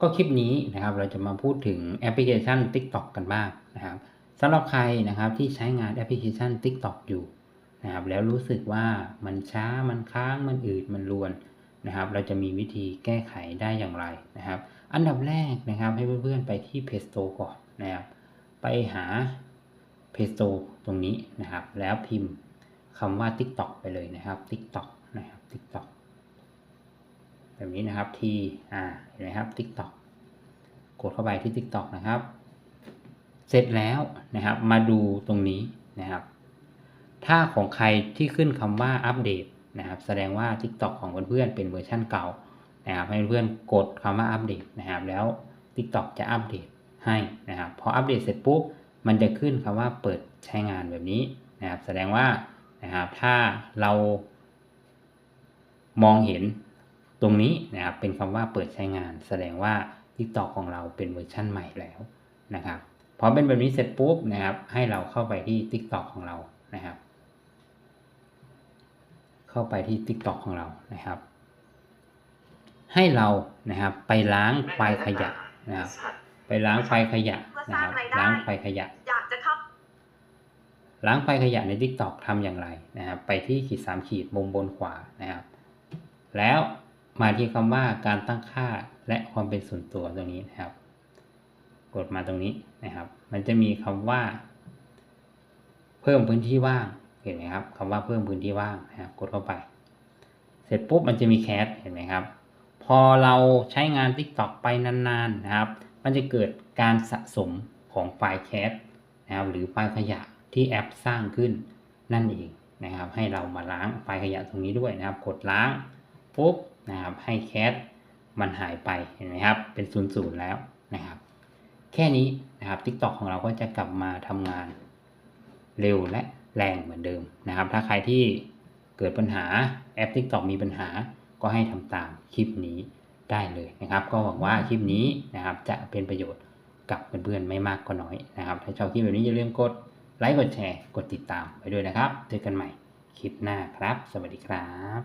ก็คลิปนี้นะครับเราจะมาพูดถึงแอปพลิเคชัน TikTok กันบ้างนะครับสำหรับใครนะครับที่ใช้งานแอปพลิเคชัน TikTok อยู่นะครับแล้วรู้สึกว่ามันช้ามันค้างมันอืดมันรวนนะครับเราจะมีวิธีแก้ไขได้อย่างไรนะครับ อันดับแรกนะครับให้เพื่อนๆไปที่ Play Store ก่อนนะครับไปหา Play Store ตรงนี้นะครับ แล้วพิมพ์คำว่า TikTok ไปเลยนะครับ TikTok นะครับ TikTok แบบนี้นะครับที่อ่าเห็นไหมครับ TikTok กดเข้าไปที่ TikTok นะครับ เสร็จแล้วนะครับ มาดูตรงนี้นะครับ ถ้าของใครที่ขึ้นคำว่าอัปเดตนะครับ แสดงว่า TikTok ของเพื่อนๆเป็นเวอร์ชันเก่านะครับให้เพื่อนกดคำว่าอัปเดตนะครับ แล้ว TikTok จะอัปเดตให้นะครับ พออัปเดตเสร็จปุ๊บมันจะขึ้นคำว่าเปิดใช้งานแบบนี้นะครับ แสดงว่านะครับถ้าเรามองเห็น ตรงนี้นะครับเป็นคำว่าเปิดใช้งาน แสดงว่า TikTok ของเราเป็นเวอร์ชันใหม่แล้วนะครับพอเป็นแบบนี้เสร็จปุ๊บนะครับ ให้เราเข้าไปที่ TikTok ของเรานะครับ เข้าไปที่ TikTok ของเรานะครับ ให้เรานะครับไปล้างไฟล์ขยะนะครับ ไปล้างไฟล์ขยะนะครับ ล้างไฟล์ขยะอยากจะเข้าล้างไฟล์ขยะใน TikTok ทำอย่างไรนะครับ ไปที่ขีดสามขีดมุมบนขวานะครับ แล้ว มาที่คำว่าการตั้งค่าและความเป็นส่วนตัวตรงนี้นะครับ กดมาตรงนี้นะครับ มันจะมีคำว่า เพิ่มพื้นที่ว่างเห็นไหมครับคำว่าเพิ่มพื้นที่ว่างนะครับ กดเข้าไป เสร็จปุ๊บมันจะมีแคสเห็นไหมครับ พอเราใช้งาน TikTok ไปนานๆนะครับ มันจะเกิดการสะสมของไฟล์แคสนะครับหรือไฟล์ขยะที่แอปสร้างขึ้นนั่นเองนะครับ ให้เรามาล้างไฟล์ขยะตรงนี้ด้วยนะครับ กดล้างปุ๊บ นะครับให้แคสมันหายไปเห็นไหมครับเป็นศูนย์ศูนย์แล้วนะครับแค่นี้นะครับ TikTok ของเราก็จะกลับมาทำงานเร็วและแรงเหมือนเดิมนะครับ ถ้าใครที่เกิดปัญหาแอป TikTok มีปัญหาก็ให้ทำตามคลิปนี้ได้เลยนะครับ ก็หวังว่าคลิปนี้นะครับจะเป็นประโยชน์กับเพื่อนๆไม่มากก็น้อยนะครับ ถ้าชอบคลิปแบบนี้อย่าลืมกดไลค์กดแชร์กดติดตามไปด้วยนะครับเจอกันใหม่คลิปหน้าครับ สวัสดีครับ